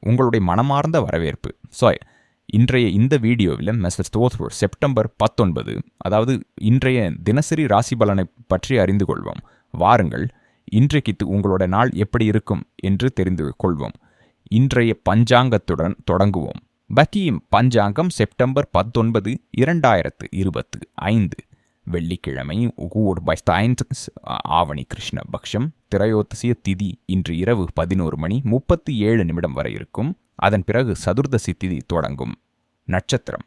உங்களுடைய மனமார்ந்த வரவேற்பு. ஸோ இன்றைய இந்த வீடியோவில் மெசர் தோத்வர் செப்டம்பர் பத்தொன்பது அதாவது இன்றைய தினசரி ராசி பலனை பற்றி அறிந்து கொள்வோம். வாருங்கள் இன்றைக்கு உங்களோட நாள் எப்படி இருக்கும் என்று தெரிந்து கொள்வோம். இன்றைய பஞ்சாங்கத்துடன் தொடங்குவோம். பக்கியும் பஞ்சாங்கம் செப்டம்பர் பத்தொன்பது இரண்டாயிரத்து இருபத்து ஐந்து. வெள்ளிக்கிழமை ஊர் பைஸ்தாயின்ஸ் ஆவணி கிருஷ்ண பக்ஷம் திரையோதசிய திதி இன்று இரவு பதினோரு மணி முப்பத்தி ஏழு நிமிடம் வரை இருக்கும். அதன் பிறகு சதுர்தசி திதி தொடங்கும். நட்சத்திரம்.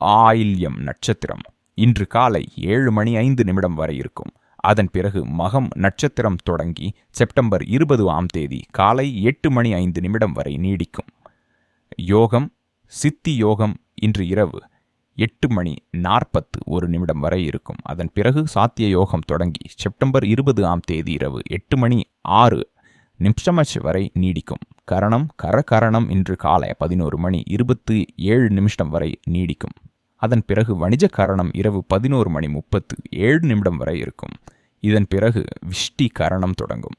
ஆயில்யம் நட்சத்திரம். இன்று காலை ஏழு மணி ஐந்து நிமிடம் வரை இருக்கும். அதன் பிறகு மகம் நட்சத்திரம் தொடங்கி செப்டம்பர் இருபது ஆம் தேதி காலை எட்டு மணி ஐந்து நிமிடம் வரை நீடிக்கும். யோகம். சித்தி யோகம் இன்று இரவு எட்டு மணி நாற்பத்து ஒரு நிமிடம் வரை இருக்கும். அதன் பிறகு சாத்திய யோகம் தொடங்கி செப்டம்பர் இருபது ஆம் தேதி இரவு எட்டு மணி ஆறு நிமிஷமச் வரை நீடிக்கும். கரணம் கரகரணம் இன்று காலை பதினோரு மணி இருபத்து ஏழு நிமிஷம் வரை நீடிக்கும். அதன் பிறகு வணிஜ கரணம் இரவு பதினோரு மணி முப்பத்து ஏழு நிமிடம் வரை இருக்கும். இதன் பிறகு விஷ்டி கரணம் தொடங்கும்.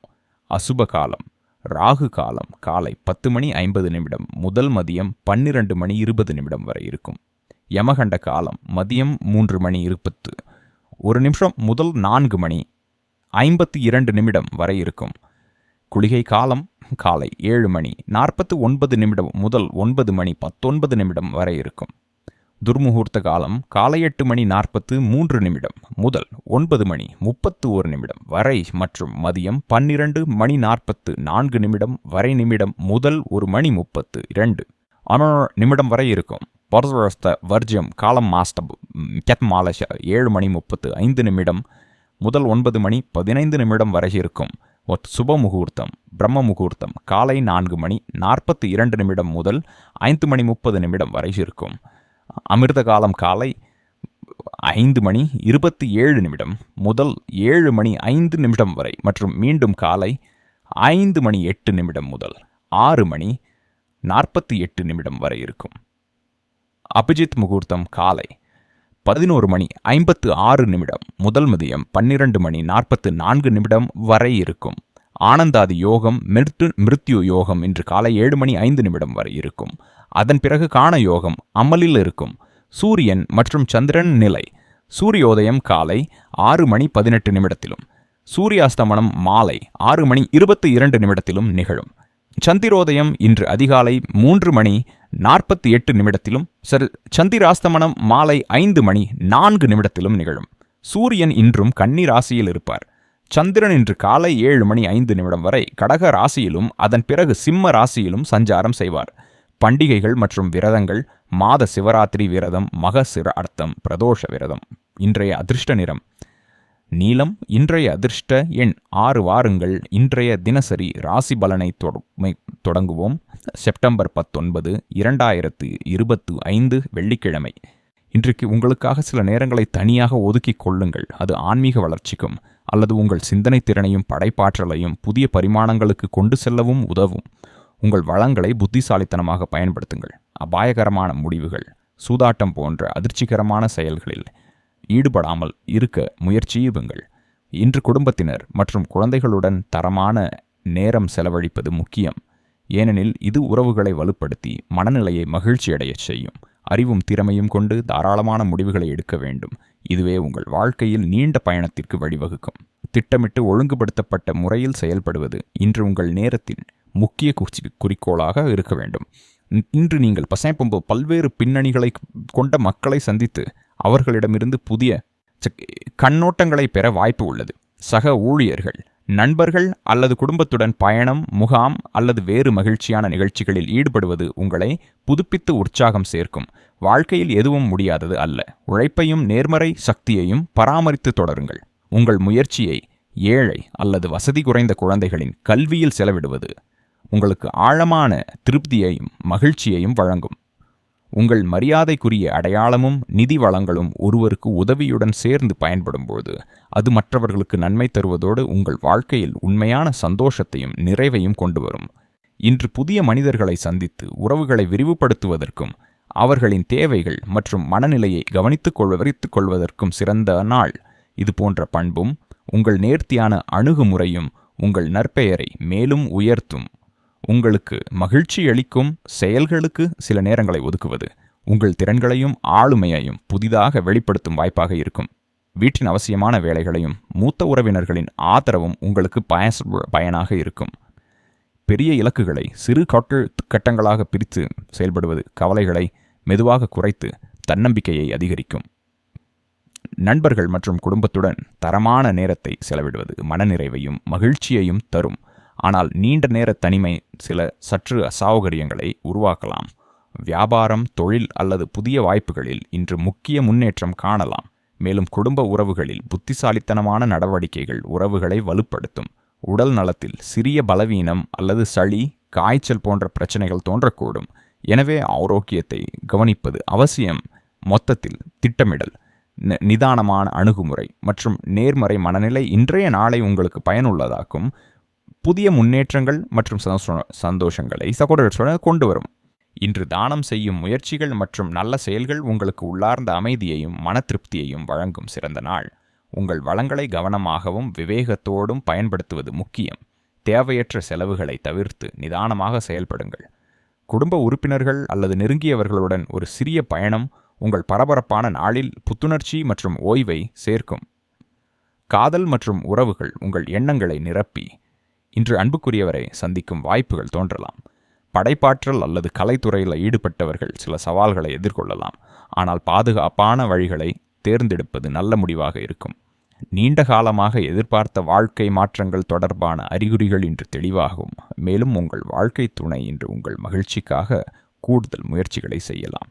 அசுப காலம் ராகு காலம் காலை பத்து மணி ஐம்பது நிமிடம் முதல் மதியம் பன்னிரண்டு மணி இருபது நிமிடம் வரை இருக்கும். யமகண்ட காலம் மதியம் மூன்று மணி இருபத்து. ஒரு நிமிஷம் முதல் நான்கு மணி ஐம்பத்தி இரண்டு நிமிடம் வரை இருக்கும். குளிகை காலம் காலை ஏழு மணி நாற்பத்து ஒன்பது நிமிடம் முதல் ஒன்பது மணி பத்தொன்பது நிமிடம் வரை இருக்கும். துர்முகூர்த்த காலம் காலை எட்டு மணி நாற்பத்து மூன்று நிமிடம் முதல் ஒன்பது மணி முப்பத்து ஒரு நிமிடம் வரை மற்றும் மதியம் பன்னிரண்டு மணி நாற்பத்து நான்கு நிமிடம் வரை நிமிடம் முதல் ஒரு மணி முப்பத்து இரண்டு. நிமிடம் வரை இருக்கும். பரதவஸ்த வர்ஜியம் காலம் மாஸ்டப் கெத் மாலஷ ஏழு மணி முப்பத்து ஐந்து நிமிடம் முதல் ஒன்பது மணி பதினைந்து நிமிடம் வரை இருக்கும் ஒத் சுப முகூர்த்தம் பிரம்ம முகூர்த்தம் காலை நான்கு மணி நாற்பத்தி இரண்டு நிமிடம் முதல் ஐந்து மணி முப்பது நிமிடம் வரை இருக்கும் அமிர்த காலம் காலை ஐந்து மணி இருபத்தி ஏழு நிமிடம் முதல் ஏழு மணி ஐந்து நிமிடம் வரை மற்றும் மீண்டும் காலை ஐந்து மணி எட்டு நிமிடம் முதல் ஆறு மணி நாற்பத்தி எட்டு நிமிடம் வரை இருக்கும் அபிஜித் முகூர்த்தம் காலை பதினோரு மணி ஐம்பத்து ஆறு நிமிடம் முதல் மதியம் பன்னிரண்டு மணி நாற்பத்து நான்கு நிமிடம் வரை இருக்கும். ஆனந்தாதி யோகம் மிருத்து மிருத்யு யோகம் இன்று காலை ஏழு மணி ஐந்து நிமிடம் வரை இருக்கும். அதன் பிறகு காண யோகம் அமலில் இருக்கும். சூரியன் மற்றும் சந்திரன் நிலை. சூரியோதயம் காலை ஆறு மணி பதினெட்டு நிமிடத்திலும். சூரியாஸ்தமனம் மாலை ஆறு மணி இருபத்தி இரண்டு நிமிடத்திலும் நிகழும். சந்திரோதயம் இன்று அதிகாலை மூன்று மணி நாற்பத்தி எட்டு நிமிடத்திலும் சரி சந்திராஸ்தமனம் மாலை ஐந்து மணி நான்கு நிமிடத்திலும் நிகழும். சூரியன் இன்றும் கன்னி ராசியில் இருப்பார். சந்திரன் இன்று காலை ஏழு மணி ஐந்து நிமிடம் வரை கடக ராசியிலும் அதன் பிறகு சிம்ம ராசியிலும் சஞ்சாரம் செய்வார். பண்டிகைகள் மற்றும் விரதங்கள் மாத சிவராத்திரி விரதம் மகசிர அர்த்தம் பிரதோஷ விரதம் இன்றைய அதிர்ஷ்ட நிறம். நீலம் இன்றைய அதிர்ஷ்ட எண் ஆறு வாரங்கள் இன்றைய தினசரி ராசி பலனை தொடங்குவோம். செப்டம்பர் பத்தொன்பது இரண்டாயிரத்து இருபத்து ஐந்து வெள்ளிக்கிழமை. இன்றைக்கு உங்களுக்காக சில நேரங்களை தனியாக ஒதுக்கிக் கொள்ளுங்கள். அது ஆன்மீக வளர்ச்சிக்கும் அல்லது உங்கள் சிந்தனை திறனையும் படைப்பாற்றலையும் புதிய பரிமாணங்களுக்கு கொண்டு செல்லவும் உதவும். உங்கள் வளங்களை புத்திசாலித்தனமாக பயன்படுத்துங்கள். அபாயகரமான முடிவுகள் சூதாட்டம் போன்ற அதிர்ச்சிகரமான செயல்களில் ஈடுபடாமல் இருக்க முயற்சியுங்கள் இன்று குடும்பத்தினர் மற்றும் குழந்தைகளுடன் தரமான நேரம் செலவழிப்பது முக்கியம். ஏனெனில் இது உறவுகளை வலுப்படுத்தி மனநிலையை மகிழ்ச்சியடையச் செய்யும். அறிவும் திறமையும் கொண்டு தாராளமான முடிவுகளை எடுக்க வேண்டும். இதுவே உங்கள் வாழ்க்கையில் நீண்ட பயணத்திற்கு வழிவகுக்கும். திட்டமிட்டு ஒழுங்குபடுத்தப்பட்ட முறையில் செயல்படுவது இன்று உங்கள் நேரத்தின் முக்கிய குறிக்கோளாக இருக்க வேண்டும். இன்று நீங்கள் பசைப்பொம்பு பல்வேறு பின்னணிகளை கொண்ட மக்களை சந்தித்து அவர்களிடமிருந்து புதிய கண்ணோட்டங்களை பெற வாய்ப்பு உள்ளது. சக ஊழியர்கள் நண்பர்கள் அல்லது குடும்பத்துடன் பயணம் முகாம் அல்லது வேறு மகிழ்ச்சியான நிகழ்ச்சிகளில் ஈடுபடுவது உங்களை புதுப்பித்து உற்சாகம் சேர்க்கும். வாழ்க்கையில் எதுவும் முடியாதது அல்ல. உழைப்பையும் நேர்மறை சக்தியையும் பராமரித்து தொடருங்கள். உங்கள் முயற்சியை ஏழை அல்லது வசதி குறைந்த குழந்தைகளின் கல்வியில் செலவிடுவது உங்களுக்கு ஆழமான திருப்தியையும் மகிழ்ச்சியையும் வழங்கும். உங்கள் மரியாதைக்குரிய அடையாளமும் நிதி வளங்களும் ஒருவருக்கு உதவியுடன் சேர்ந்து பயன்படும்போது அது மற்றவர்களுக்கு நன்மை தருவதோடு உங்கள் வாழ்க்கையில் உண்மையான சந்தோஷத்தையும் நிறைவையும் கொண்டு வரும் இன்று புதிய மனிதர்களை சந்தித்து உறவுகளை விரிவுபடுத்துவதற்கும் அவர்களின் தேவைகள் மற்றும் மனநிலையை கவனித்துக் கொள்வரித்துக் கொள்வதற்கும் சிறந்த நாள். இது போன்ற பண்பும் உங்கள் நேர்த்தியான அணுகுமுறையும் உங்கள் நற்பெயரை மேலும் உயர்த்தும். உங்களுக்கு மகிழ்ச்சி அளிக்கும் செயல்களுக்கு சில நேரங்களை ஒதுக்குவது. உங்கள் திறன்களையும் ஆளுமையையும் புதிதாக வெளிப்படுத்தும் வாய்ப்பாக இருக்கும். வீட்டின் அவசியமான வேலைகளையும் மூத்த உறவினர்களின் ஆதரவும் உங்களுக்கு பயச பயனாக இருக்கும். பெரிய இலக்குகளை சிறு கட்டு கட்டங்களாக பிரித்து செயல்படுவது கவலைகளை மெதுவாக குறைத்து தன்னம்பிக்கையை அதிகரிக்கும். நண்பர்கள் மற்றும் குடும்பத்துடன் தரமான நேரத்தை செலவிடுவது மனநிறைவையும் மகிழ்ச்சியையும் தரும். ஆனால் நீண்ட நேர தனிமை சில சற்று அசௌகரியங்களை உருவாக்கலாம். வியாபாரம் தொழில் அல்லது புதிய வாய்ப்புகளில் இன்று முக்கிய முன்னேற்றம் காணலாம். மேலும் குடும்ப உறவுகளில் புத்திசாலித்தனமான நடவடிக்கைகள் உறவுகளை வலுப்படுத்தும். உடல் நலத்தில் சிறிய பலவீனம் அல்லது சளி காய்ச்சல் போன்ற பிரச்சனைகள் தோன்றக்கூடும். எனவே ஆரோக்கியத்தை கவனிப்பது அவசியம். மொத்தத்தில் திட்டமிடல் நிதானமான அணுகுமுறை மற்றும் நேர்மறை மனநிலை இன்றைய நாளை உங்களுக்கு பயனுள்ளதாக்கும். புதிய முன்னேற்றங்கள் மற்றும் சந்தோஷங்களை சகோதரர்களுடன் கொண்டு வரும். இன்று தானம் செய்யும் முயற்சிகள் மற்றும் நல்ல செயல்கள் உங்களுக்கு உள்ளார்ந்த அமைதியையும் மன திருப்தியையும் வழங்கும் சிறந்த நாள். உங்கள் வளங்களை கவனமாகவும் விவேகத்தோடும் பயன்படுத்துவது முக்கியம். தேவையற்ற செலவுகளை தவிர்த்து நிதானமாக செயல்படுங்கள். குடும்ப உறுப்பினர்கள் அல்லது நெருங்கியவர்களுடன் ஒரு சிறிய பயணம் உங்கள் பரபரப்பான நாளில் புத்துணர்ச்சி மற்றும் ஓய்வை சேர்க்கும். காதல் மற்றும் உறவுகள் உங்கள் எண்ணங்களை நிரப்பி இன்று அன்புக்குரியவரை சந்திக்கும் வாய்ப்புகள் தோன்றலாம். படைப்பாற்றல் அல்லது கலைத்துறையில் ஈடுபட்டவர்கள் சில சவால்களை எதிர்கொள்ளலாம். ஆனால் பாதுகாப்பான வழிகளை தேர்ந்தெடுப்பது நல்ல முடிவாக இருக்கும். நீண்ட காலமாக எதிர்பார்த்த வாழ்க்கை மாற்றங்கள் தொடர்பான அறிகுறிகள் இன்று தெளிவாகும். மேலும் உங்கள் வாழ்க்கை துணை இன்று உங்கள் மகிழ்ச்சிக்காக கூடுதல் முயற்சிகளை செய்யலாம்.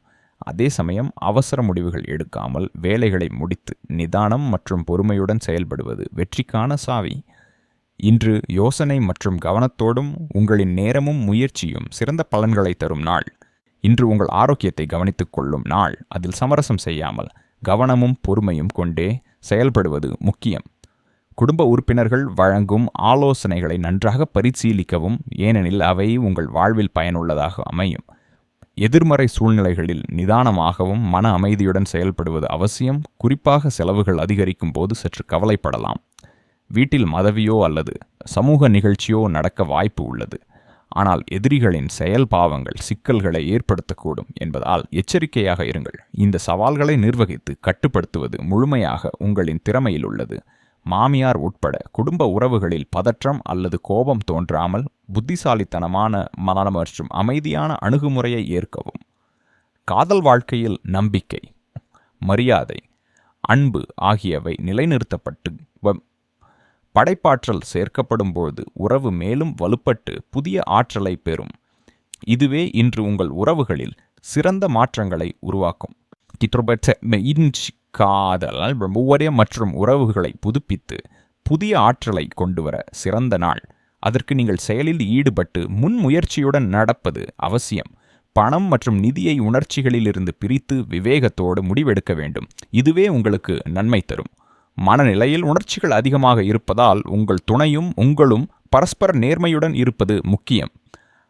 அதே சமயம் அவசர முடிவுகள் எடுக்காமல் வேலைகளை முடித்து நிதானம் மற்றும் பொறுமையுடன் செயல்படுவது வெற்றிக்கான சாவி. இன்று யோசனை மற்றும் கவனத்தோடும் உங்களின் நேரமும் முயற்சியும் சிறந்த பலன்களை தரும் நாள். இன்று உங்கள் ஆரோக்கியத்தை கவனித்துக் கொள்ளும் நாள். அதில் சமரசம் செய்யாமல் கவனமும் பொறுமையும் கொண்டே செயல்படுவது முக்கியம். குடும்ப உறுப்பினர்கள் வழங்கும் ஆலோசனைகளை நன்றாக பரிசீலிக்கவும் ஏனெனில் அவை உங்கள் வாழ்வில் பயனுள்ளதாக அமையும். எதிர்மறை சூழ்நிலைகளில் நிதானமாகவும் மன அமைதியுடன் செயல்படுவது அவசியம். குறிப்பாக செலவுகள் அதிகரிக்கும் போது சற்று கவலைப்படலாம். வீட்டில் மதவியோ அல்லது சமூக நிகழ்ச்சியோ நடக்க வாய்ப்பு உள்ளது. ஆனால் எதிரிகளின் செயல் பாவங்கள் சிக்கல்களை ஏற்படுத்தக்கூடும் என்பதால் எச்சரிக்கையாக இருங்கள். இந்த சவால்களை நிர்வகித்து கட்டுப்படுத்துவது முழுமையாக உங்களின் திறமையில் உள்ளது. மாமியார் உட்பட குடும்ப உறவுகளில் பதற்றம் அல்லது கோபம் தோன்றாமல் புத்திசாலித்தனமான மன மற்றும் அமைதியான அணுகுமுறையை ஏற்கவும். காதல் வாழ்க்கையில் நம்பிக்கை மரியாதை அன்பு ஆகியவை நிலைநிறுத்தப்பட்டு படைப்பாற்றல் சேர்க்கப்படும் போது உறவு மேலும் வலுப்பட்டு புதிய ஆற்றலை பெறும். இதுவே இன்று உங்கள் உறவுகளில் சிறந்த மாற்றங்களை உருவாக்கும். காதல் மற்றும் உறவுகளை புதுப்பித்து புதிய ஆற்றலை கொண்டு வர சிறந்த நாள். அதற்கு நீங்கள் செயலில் ஈடுபட்டு முன்முயற்சியுடன் நடப்பது அவசியம். பணம் மற்றும் நிதியை உணர்ச்சிகளிலிருந்து பிரித்து விவேகத்தோடு முடிவெடுக்க வேண்டும். இதுவே உங்களுக்கு நன்மை தரும். மனநிலையில் உணர்ச்சிகள் அதிகமாக இருப்பதால் உங்கள் துணையும் உங்களும் பரஸ்பர நேர்மையுடன் இருப்பது முக்கியம்.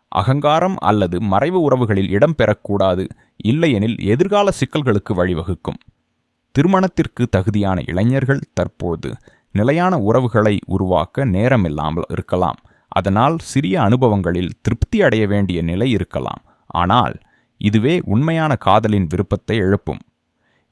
அகங்காரம் அல்லது மறைவு உறவுகளில் இடம்பெறக்கூடாது இல்லையெனில் எதிர்கால சிக்கல்களுக்கு வழிவகுக்கும். திருமணத்திற்கு தகுதியான இளைஞர்கள் தற்போது நிலையான உறவுகளை உருவாக்க நேரமில்லாமல் இருக்கலாம். அதனால் சிறிய அனுபவங்களில் திருப்தி அடைய வேண்டிய நிலை இருக்கலாம். ஆனால் இதுவே உண்மையான காதலின் விருப்பத்தை எழுப்பும்.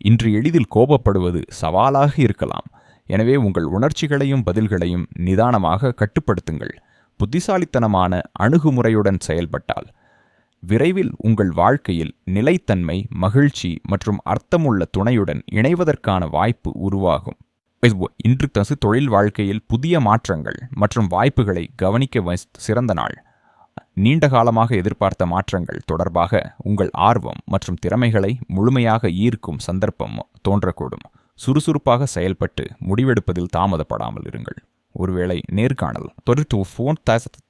இன்று எளிதில் கோபப்படுவது சவாலாக இருக்கலாம். எனவே உங்கள் உணர்ச்சிகளையும் பதில்களையும் நிதானமாக கட்டுப்படுத்துங்கள். புத்திசாலித்தனமான அணுகுமுறையுடன் செயல்பட்டால் விரைவில் உங்கள் வாழ்க்கையில் நிலைத்தன்மை மகிழ்ச்சி மற்றும் அர்த்தமுள்ள துணையுடன் இணைவதற்கான வாய்ப்பு உருவாகும். இன்று தசு தொழில் வாழ்க்கையில் புதிய மாற்றங்கள் மற்றும் வாய்ப்புகளை கவனிக்க சிறந்த நாள். நீண்ட காலமாக எதிர்பார்த்த மாற்றங்கள் தொடர்பாக உங்கள் ஆர்வம் மற்றும் திறமைகளை முழுமையாக ஈர்க்கும் சந்தர்ப்பம் தோன்றக்கூடும். சுறுசுறுப்பாக செயல்பட்டு முடிவெடுப்பதில் தாமதப்படாமல் இருங்கள். ஒருவேளை நேர்காணல் ஃபோன்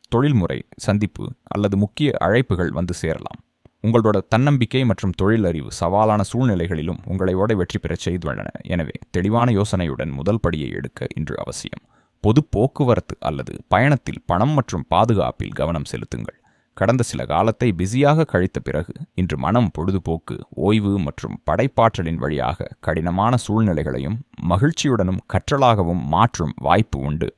தொழில்முறை சந்திப்பு அல்லது முக்கிய அழைப்புகள் வந்து சேரலாம். உங்களோட தன்னம்பிக்கை மற்றும் தொழிலறிவு சவாலான சூழ்நிலைகளிலும் உங்களை ஓட வெற்றி பெறச் செய்துள்ளன. எனவே தெளிவான யோசனையுடன் முதல் படியை எடுக்க இன்று அவசியம். பொது போக்குவரத்து அல்லது பயணத்தில் பணம் மற்றும் பாதுகாப்பில் கவனம் செலுத்துங்கள். கடந்த சில காலத்தை பிஸியாக கழித்த பிறகு இன்று மனம் பொழுதுபோக்கு ஓய்வு மற்றும் படைப்பாற்றலின் வழியாக கடினமான சூழ்நிலைகளையும் மகிழ்ச்சியுடனும் கற்றலாகவும் மாற்றும் வாய்ப்பு உண்டு.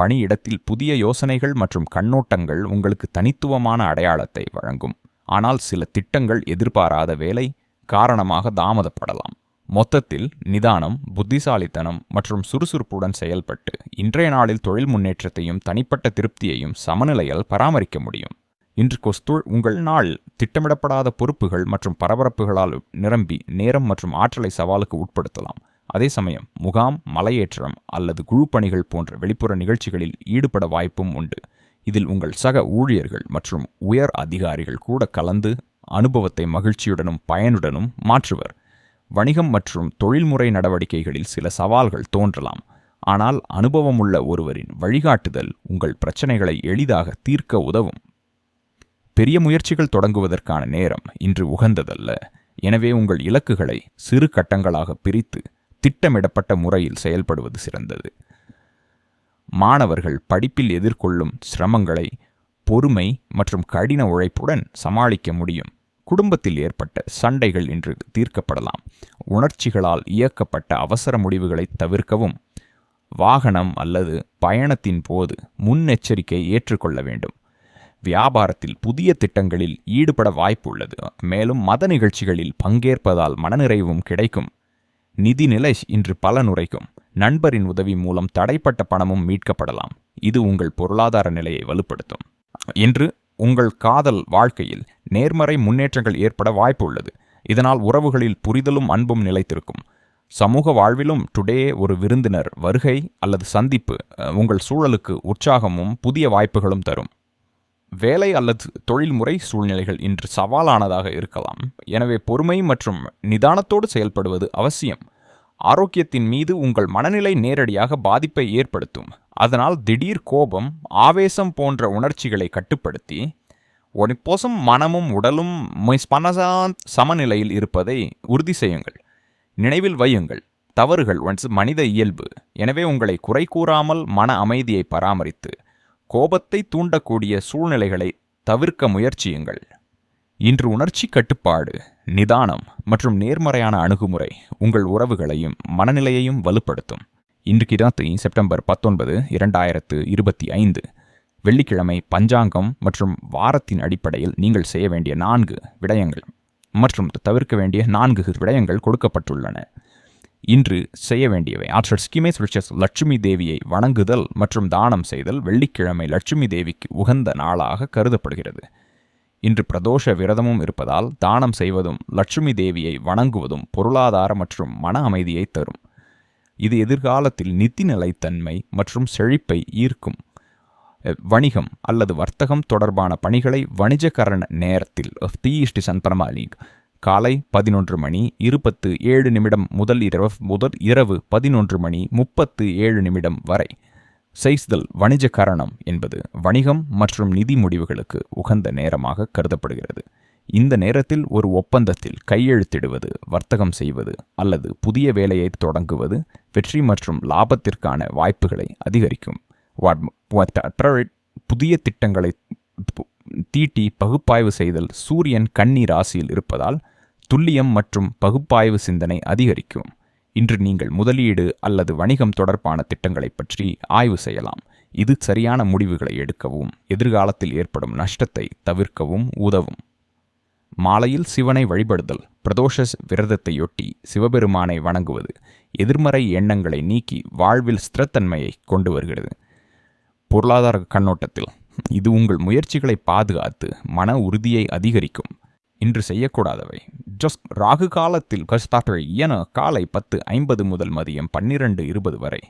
பணியிடத்தில் புதிய யோசனைகள் மற்றும் கண்ணோட்டங்கள் உங்களுக்கு தனித்துவமான அடையாளத்தை வழங்கும். ஆனால் சில திட்டங்கள் எதிர்பாராத வேலை காரணமாக தாமதப்படலாம். மொத்தத்தில் நிதானம் புத்திசாலித்தனம் மற்றும் சுறுசுறுப்புடன் செயல்பட்டு இன்றைய நாளில் தொழில் முன்னேற்றத்தையும் தனிப்பட்ட திருப்தியையும் சமநிலையால் பராமரிக்க முடியும். இன்று கொஸ்துள் உங்கள் நாள் திட்டமிடப்படாத பொறுப்புகள் மற்றும் பரபரப்புகளால் நிரம்பி நேரம் மற்றும் ஆற்றலை சவாலுக்கு உட்படுத்தலாம். அதே சமயம் முகாம் மலையேற்றம் அல்லது குழு பணிகள் போன்ற வெளிப்புற நிகழ்ச்சிகளில் ஈடுபட வாய்ப்பும் உண்டு. இதில் உங்கள் சக ஊழியர்கள் மற்றும் உயர் அதிகாரிகள் கூட கலந்து அனுபவத்தை மகிழ்ச்சியுடனும் பயனுடனும் மாற்றுவர். வணிகம் மற்றும் தொழில்முறை நடவடிக்கைகளில் சில சவால்கள் தோன்றலாம். ஆனால் அனுபவமுள்ள ஒருவரின் வழிகாட்டுதல் உங்கள் பிரச்சனைகளை எளிதாக தீர்க்க உதவும். பெரிய முயற்சிகள் தொடங்குவதற்கான நேரம் இன்று உகந்ததல்ல. எனவே உங்கள் இலக்குகளை சிறு கட்டங்களாக பிரித்து திட்டமிடப்பட்ட முறையில் செயல்படுவது சிறந்தது. மாணவர்கள் படிப்பில் எதிர்கொள்ளும் சிரமங்களை பொறுமை மற்றும் கடின உழைப்புடன் சமாளிக்க முடியும். குடும்பத்தில் ஏற்பட்ட சண்டைகள் இன்று தீர்க்கப்படலாம். உணர்ச்சிகளால் இயக்கப்பட்ட அவசர முடிவுகளை தவிர்க்கவும் வாகனம் அல்லது பயணத்தின் போது முன்னெச்சரிக்கை ஏற்றுக்கொள்ள வேண்டும். வியாபாரத்தில் புதிய திட்டங்களில் ஈடுபட வாய்ப்பு உள்ளது மேலும் மத நிகழ்ச்சிகளில் பங்கேற்பதால் மனநிறைவும் கிடைக்கும். நிதிநிலை இன்று பலனுரைக்கும் நண்பரின் உதவி மூலம் தடைப்பட்ட பணமும் மீட்கப்படலாம். இது உங்கள் பொருளாதார நிலையை வலுப்படுத்தும். இன்று உங்கள் காதல் வாழ்க்கையில் நேர்மறை முன்னேற்றங்கள் ஏற்பட வாய்ப்பு உள்ளது இதனால் உறவுகளில் புரிதலும் அன்பும் நிலைத்திருக்கும். சமூக வாழ்விலும் டுடே ஒரு விருந்தினர் வருகை அல்லது சந்திப்பு உங்கள் சூழலுக்கு உற்சாகமும் புதிய வாய்ப்புகளும் தரும். வேலை அல்லது தொழில்முறை சூழ்நிலைகள் இன்று சவாலானதாக இருக்கலாம். எனவே பொறுமை மற்றும் நிதானத்தோடு செயல்படுவது அவசியம். ஆரோக்கியத்தின் மீது உங்கள் மனநிலை நேரடியாக பாதிப்பை ஏற்படுத்தும். அதனால் திடீர் கோபம் ஆவேசம் போன்ற உணர்ச்சிகளை கட்டுப்படுத்தி ஒனிப்போசம் மனமும் உடலும் சமநிலையில் இருப்பதை உறுதி செய்யுங்கள். நினைவில் வையுங்கள். தவறுகள் ஒன்ஸ் மனித இயல்பு. எனவே உங்களை குறை கூறாமல் மன அமைதியை பராமரித்து கோபத்தை தூண்டக்கூடிய சூழ்நிலைகளை தவிர்க்க முயற்சியுங்கள். இன்று உணர்ச்சி கட்டுப்பாடு நிதானம் மற்றும் நேர்மறையான அணுகுமுறை உங்கள் உறவுகளையும் மனநிலையையும் வலுப்படுத்தும். இன்று கிராத்தி செப்டம்பர் பத்தொன்பது இரண்டாயிரத்து இருபத்தி ஐந்து. வெள்ளிக்கிழமை பஞ்சாங்கம் மற்றும் வாரத்தின் அடிப்படையில் நீங்கள் செய்ய வேண்டிய நான்கு விடயங்கள் மற்றும் தவிர்க்க வேண்டிய நான்கு விடயங்கள் கொடுக்கப்பட்டுள்ளன. இன்று செய்ய வேண்டியவை ஆற்றல் ஸ்கிமேஸ் ரிச்சஸ் லட்சுமி தேவியை வணங்குதல் மற்றும் தானம் செய்தல் வெள்ளிக்கிழமை லட்சுமி தேவிக்கு உகந்த நாளாக கருதப்படுகிறது. இன்று பிரதோஷ விரதமும் இருப்பதால் தானம் செய்வதும் லட்சுமி தேவியை வணங்குவதும் பொருளாதார மற்றும் மன அமைதியை தரும். இது எதிர்காலத்தில் நிதி நிலைத்தன்மை மற்றும் செழிப்பை ஈர்க்கும். வணிகம் அல்லது வர்த்தகம் தொடர்பான பணிகளை வணிஜகரண நேரத்தில் தீயிஷ்டி சன்பரமாலீக் காலை பதினொன்று மணி இருபத்து ஏழு நிமிடம் முதல் இரவு முதல் இரவு பதினொன்று மணி முப்பத்து ஏழு நிமிடம் வரை. செய்ஸ்தல் வணிக கரணம் என்பது வணிகம் மற்றும் நிதி முடிவுகளுக்கு உகந்த நேரமாக கருதப்படுகிறது. இந்த நேரத்தில் ஒரு ஒப்பந்தத்தில் கையெழுத்திடுவது வர்த்தகம் செய்வது அல்லது புதிய வேலையை தொடங்குவது வெற்றி மற்றும் லாபத்திற்கான வாய்ப்புகளை அதிகரிக்கும். புதிய திட்டங்களை தீட்டி பகுப்பாய்வு செய்தல் சூரியன் கன்னி ராசியில் இருப்பதால் துல்லியம் மற்றும் பகுப்பாய்வு சிந்தனை அதிகரிக்கும். இன்று நீங்கள் முதலீடு அல்லது வணிகம் தொடர்பான திட்டங்களை பற்றி ஆய்வு செய்யலாம். இது சரியான முடிவுகளை எடுக்கவும் எதிர்காலத்தில் ஏற்படும் நஷ்டத்தை தவிர்க்கவும் உதவும். மாலையில் சிவனை வழிபடுதல் பிரதோஷ விரதத்தையொட்டி சிவபெருமானை வணங்குவது எதிர்மறை எண்ணங்களை நீக்கி வாழ்வில் ஸ்திரத்தன்மையை கொண்டு வருகிறது. பொருளாதார கண்ணோட்டத்தில் இது உங்கள் முயற்சிகளை பாதுகாத்து மன உறுதியை அதிகரிக்கும். இன்று செய்யக்கூடாதவை. ஜஸ்ட் ராகு காலத்தில் கஸ்தாட்டை என காலை பத்து ஐம்பது முதல் மதியம் பன்னிரண்டு இருபது வரை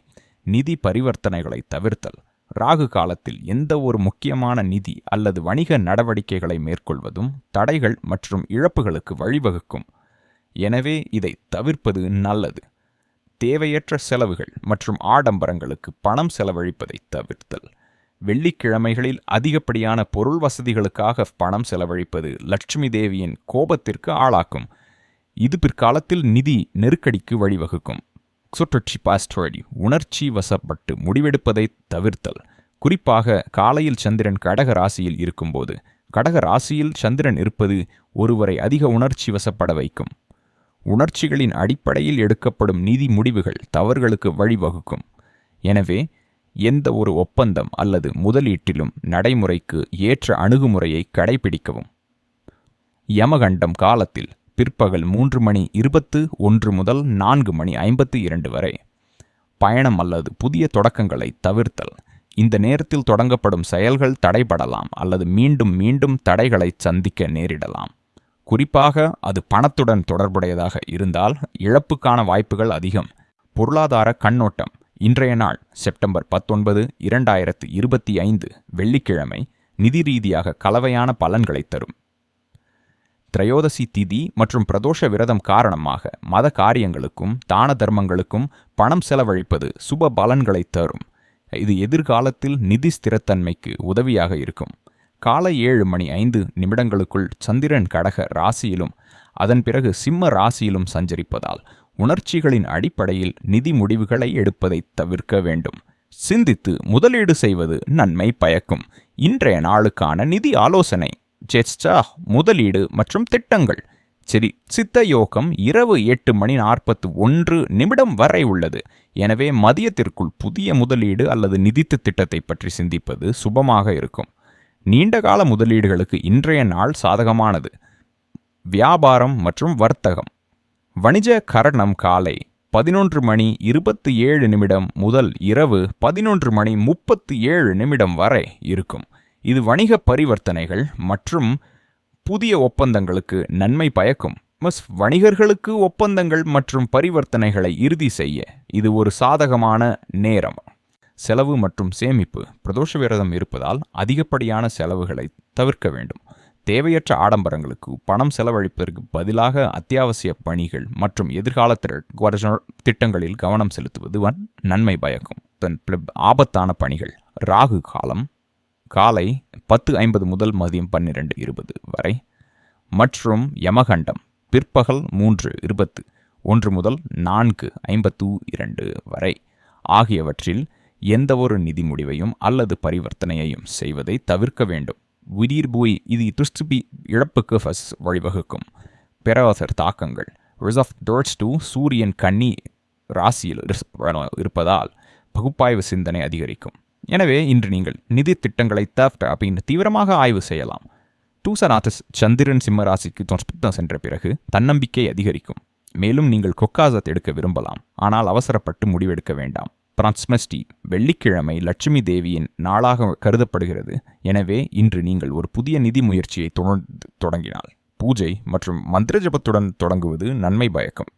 நிதி பரிவர்த்தனைகளை தவிர்த்தல். ராகு காலத்தில் எந்த ஒரு முக்கியமான நிதி அல்லது வணிக நடவடிக்கைகளை மேற்கொள்வதும் தடைகள் மற்றும் இழப்புகளுக்கு வழிவகுக்கும். எனவே இதை தவிர்ப்பது நல்லது. தேவையற்ற செலவுகள் மற்றும் ஆடம்பரங்களுக்கு பணம் செலவழிப்பதை தவிர்த்தல். வெள்ளிக்கிழமைகளில் அதிகப்படியான பொருள் வசதிகளுக்காக பணம் செலவழிப்பது லட்சுமி தேவியின் கோபத்திற்கு ஆளாக்கும். இது பிற்காலத்தில் நிதி நெருக்கடிக்கு வழிவகுக்கும். சுற்றட்சி பாஸ்டோடி உணர்ச்சி வசப்பட்டு முடிவெடுப்பதை தவிர்த்தல். குறிப்பாக காலையில் சந்திரன் கடக ராசியில் இருக்கும்போது கடக ராசியில் சந்திரன் இருப்பது ஒருவரை அதிக உணர்ச்சி வசப்பட வைக்கும். உணர்ச்சிகளின் அடிப்படையில் எடுக்கப்படும் நிதி முடிவுகள் தவறுகளுக்கு வழிவகுக்கும். எனவே எந்த ஒரு ஒப்பந்தம் அல்லது முதலீட்டிலும் நடைமுறைக்கு ஏற்ற அணுகுமுறையை கடைபிடிக்கவும். யமகண்டம் காலத்தில் பிற்பகல் மூன்று மணி இருபத்து ஒன்று முதல் நான்கு மணி ஐம்பத்து இரண்டு வரை. பயணம் அல்லது புதிய தொடக்கங்களை தவிர்த்தல். இந்த நேரத்தில் தொடங்கப்படும் செயல்கள் தடைபடலாம் அல்லது மீண்டும் மீண்டும் தடைகளை சந்திக்க நேரிடலாம். குறிப்பாக அது பணத்துடன் தொடர்புடையதாக இருந்தால் இழப்புக்கான வாய்ப்புகள் அதிகம். பொருளாதார கண்ணோட்டம். இன்றைய நாள் செப்டம்பர் பத்தொன்பது இரண்டாயிரத்து இருபத்தி ஐந்து வெள்ளிக்கிழமை நிதி ரீதியாக கலவையான பலன்களை தரும். திரையோதசி திதி மற்றும் பிரதோஷ விரதம் காரணமாக மத காரியங்களுக்கும் தான தர்மங்களுக்கும் பணம் செலவழிப்பது சுப பலன்களை தரும். இது எதிர்காலத்தில் நிதி ஸ்திரத்தன்மைக்கு உதவியாக இருக்கும். காலை ஏழு மணி ஐந்து நிமிடங்களுக்குள் சந்திரன் கடக ராசியிலும் அதன் பிறகு சிம்ம ராசியிலும் சஞ்சரிப்பதால் உணர்ச்சிகளின் அடிப்படையில் நிதி முடிவுகளை எடுப்பதை தவிர்க்க வேண்டும். சிந்தித்து முதலீடு செய்வது நன்மை பயக்கும். இன்றைய நாளுக்கான நிதி ஆலோசனை. ஜெஸ்டா முதலீடு மற்றும் திட்டங்கள். சரி சித்த யோகம் இரவு எட்டு மணி நாற்பத்தி ஒன்று நிமிடம் வரை உள்ளது. எனவே மதியத்திற்குள் புதிய முதலீடு அல்லது நிதித்து திட்டத்தை பற்றி சிந்திப்பது சுபமாக இருக்கும். நீண்டகால முதலீடுகளுக்கு இன்றைய நாள் சாதகமானது. வியாபாரம் மற்றும் வர்த்தகம். வணிஜ கரணம் காலை பதினொன்று மணி இருபத்தி ஏழு நிமிடம் முதல் இரவு பதினொன்று மணி முப்பத்தி ஏழு நிமிடம் வரை இருக்கும். இது வணிக பரிவர்த்தனைகள் மற்றும் புதிய ஒப்பந்தங்களுக்கு நன்மை பயக்கும். மிஸ் வணிகர்களுக்கு ஒப்பந்தங்கள் மற்றும் பரிவர்த்தனைகளை இறுதி செய்ய இது ஒரு சாதகமான நேரம். செலவு மற்றும் சேமிப்பு. பிரதோஷ விரதம் இருப்பதால் அதிகப்படியான செலவுகளை தவிர்க்க வேண்டும். தேவையற்ற ஆடம்பரங்களுக்கு பணம் செலவழிப்பதற்கு பதிலாக அத்தியாவசிய பணிகள் மற்றும் எதிர்கால திட்டங்களில் கவனம் செலுத்துவது நன்மை பயக்கும். தன் ஆபத்தான பணிகள். ராகு காலம். காலை பத்து ஐம்பது முதல் மதியம் பன்னிரெண்டு இருபது வரை. மற்றும் யமகண்டம். பிற்பகல் மூன்று இருபத்து ஒன்று முதல் நான்கு ஐம்பத்து இரண்டு வரை. ஆகியவற்றில் எந்தவொரு நிதி முடிவையும் அல்லது பரிவர்த்தனையையும் செய்வதை தவிர்க்க வேண்டும். உயிர் போய் இது துஷ்டுபி இழப்புக்கு ஃபஸ் வழிவகுக்கும். பெராசர் தாக்கங்கள். ரிசர்வ் டோர்ட்ஸ் டூ சூரியன் கன்னி ராசியில் இருப்பதால் பகுப்பாய்வு சிந்தனை அதிகரிக்கும். எனவே இன்று நீங்கள் நிதி திட்டங்களை தஃப்ட் அப்படின்னு தீவிரமாக ஆய்வு செய்யலாம். டூசநாதஸ் சந்திரன் சிம்மராசிக்கு தொஸ்பித்தம் சென்ற பிறகு தன்னம்பிக்கை அதிகரிக்கும். மேலும் நீங்கள் கொக்காசத் எடுக்க விரும்பலாம். ஆனால் அவசரப்பட்டு முடிவெடுக்க வேண்டாம். பிரான்ஸ்மஸ்டி வெள்ளிக்கிழமை லட்சுமி தேவியின் நாளாக கருதப்படுகிறது. எனவே இன்று நீங்கள் ஒரு புதிய நிதி முயற்சியை தொடங்கினால். பூஜை மற்றும் மந்திர ஜபத்துடன் தொடங்குவது நன்மை பயக்கும்.